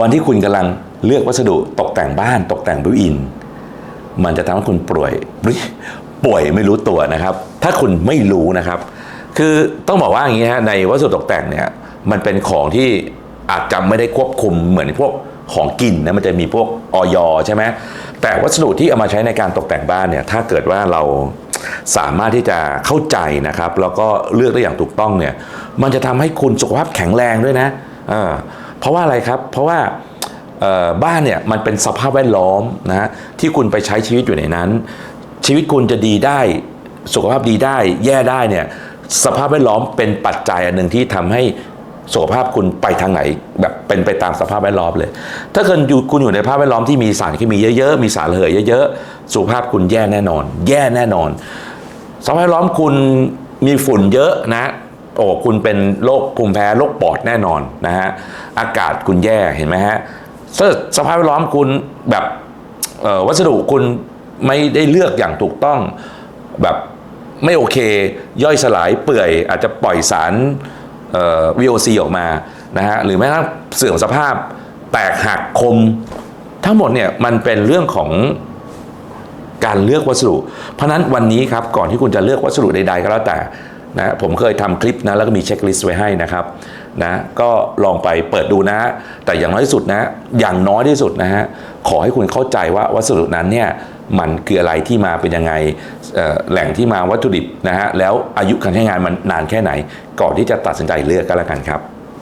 วันที่คุณกำลังเลือกวัสดุตกแต่งบ้านตกแต่งบิวอิน มันจะทำให้คุณป่วยป่วยไม่รู้ตัวนะครับ ถ้าคุณไม่รู้นะครับ คือต้องบอกว่าอย่างนี้ฮะในวัสดุตกแต่งเนี่ยมันเป็นของที่อาจจะไม่ได้ควบคุมเหมือนพวกของกินนะมันจะมีพวกออยใช่ไหมแต่วัสดุที่เอามาใช้ในการตกแต่งบ้านเนี่ยถ้าเกิดว่าเราสามารถที่จะเข้าใจนะครับ แล้วก็เลือกได้อย่างถูกต้องเนี่ยมันจะทำให้คุณสุขภาพแข็งแรงด้วยนะ เพราะว่าอะไรครับ เพราะว่าบ้านเนี่ยมันเป็นสภาพแวดล้อมนะที่คุณไปใช้ชีวิตอยู่ในนั้น ชีวิตคุณจะดีได้สุขภาพดีได้ แย่ได้เนี่ยสภาพแวดล้อมเป็นปัจจัยอันหนึ่งที่ทำให้สุขภาพคุณไปทางไหน แบบเป็นไปตามสภาพแวดล้อมเลย ถ้าเกิดอยู่คุณอยู่ในสภาพแวดล้อมที่มีสารเคมีเยอะๆมีสารระเหยเยอะๆสุขภาพคุณแย่แน่นอน แย่แน่นอนสภาพแวดล้อมคุณมีฝุ่นเยอะนะ โอ้คุณเป็นโรคภูมิแพ้โรคปอดแน่นอนนะฮะอากาศคุณแย่เห็นไหมฮะสภาพแวดล้อมคุณแบบวัสดุคุณไม่ได้เลือกอย่างถูกต้องแบบไม่โอเค ย่อยสลายเปื่อย อาจจะปล่อยสารเอ่อ VOC ออกมานะฮะหรือแม้กระทั่งเสื่อมสภาพแตกหักคม ทั้งหมดเนี่ยมันเป็นเรื่องของการเลือกวัสดุ เพราะนั้นวันนี้ครับก่อนที่คุณจะเลือกวัสดุใดๆก็แล้วแต่ นะผมเคยทำคลิปนะแล้วก็มีเช็คลิสต์ไว้ให้นะครับนะก็ลองไปเปิดดูนะ แต่อย่างน้อยที่สุดนะ อย่างน้อยที่สุดนะฮะขอให้คุณเข้าใจว่าวัสดุนั้นเนี่ยมันคืออะไรที่มาเป็นยังไงแหล่งที่มาวัตถุดิบนะฮะแล้วอายุการใช้งานมันนานแค่ไหน ก่อนที่จะตัดสินใจเลือกก็แล้วกันครับ